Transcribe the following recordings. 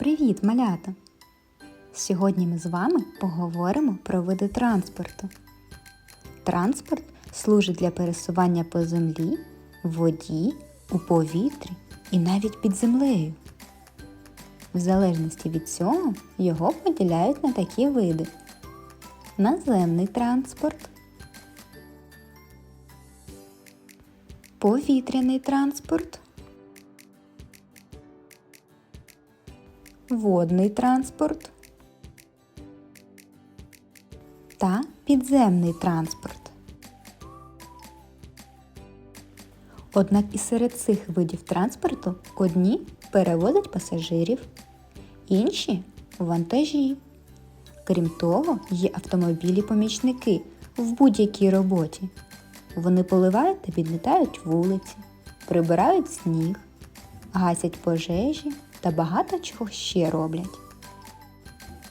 Привіт, малята! Сьогодні ми з вами поговоримо про види транспорту. Транспорт служить для пересування по землі, воді, у повітрі і навіть під землею. В залежності від цього його поділяють на такі види: наземний транспорт, повітряний транспорт. Водний транспорт та підземний транспорт. Однак і серед цих видів транспорту одні перевозять пасажирів, інші вантажі. Крім того, є автомобілі-помічники в будь-якій роботі. Вони поливають та підмітають вулиці, прибирають сніг, гасять пожежі та багато чого ще роблять.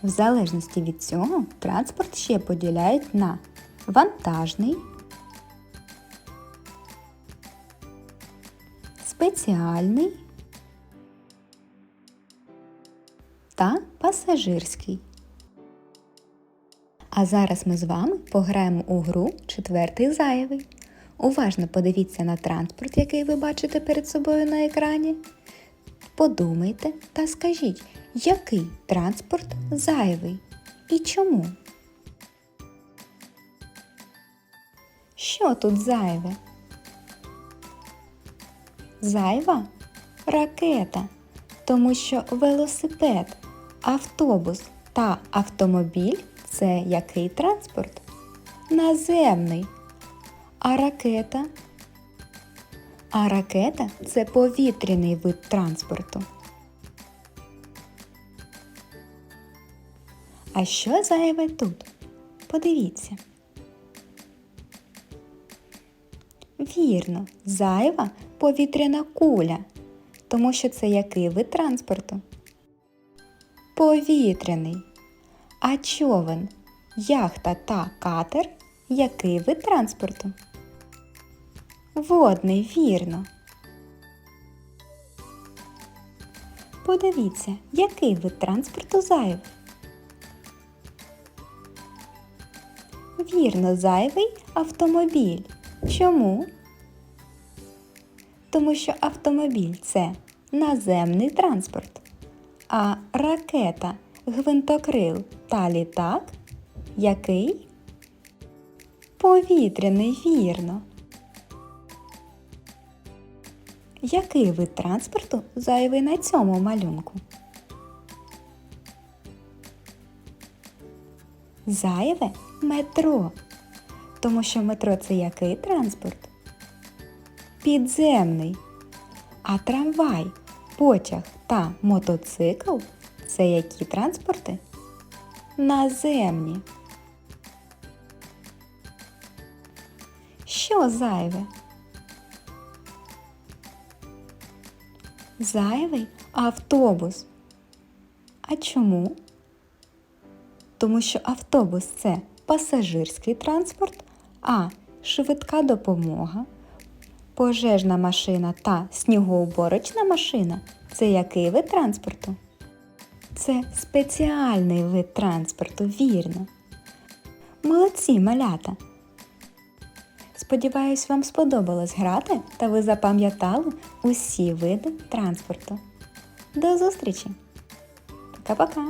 В залежності від цього транспорт ще поділяють на вантажний, спеціальний та пасажирський. А зараз ми з вами пограємо у гру четвертий зайвий. Уважно подивіться на транспорт, який ви бачите перед собою на екрані. Подумайте та скажіть, який транспорт зайвий і чому? Що тут зайве? Зайва ракета, тому що велосипед, автобус та автомобіль це який транспорт? Наземний. А ракета а ракета це повітряний вид транспорту. А що зайве тут? Подивіться. Вірно, зайва повітряна куля, тому що це який вид транспорту? Повітряний. А човен, яхта та катер який вид транспорту? Водний, вірно. Подивіться, який вид транспорту зайвий. Вірно, зайвий автомобіль. Чому? Тому що автомобіль це наземний транспорт, а ракета, гвинтокрил та літак який? Повітряний, вірно. Який вид транспорту зайвий на цьому малюнку? Зайве метро. Тому що метро це який транспорт? Підземний. А трамвай, потяг та мотоцикл це які транспорти? Наземні. Що зайве? Зайвий автобус. А чому? Тому що автобус це пасажирський транспорт, а швидка допомога, пожежна машина та снігоуборочна машина це який вид транспорту? Це спеціальний вид транспорту, вірно. Молодці малята! Сподіваюсь, вам сподобалось грати та ви запам'ятали усі види транспорту. До зустрічі! Пока-пока!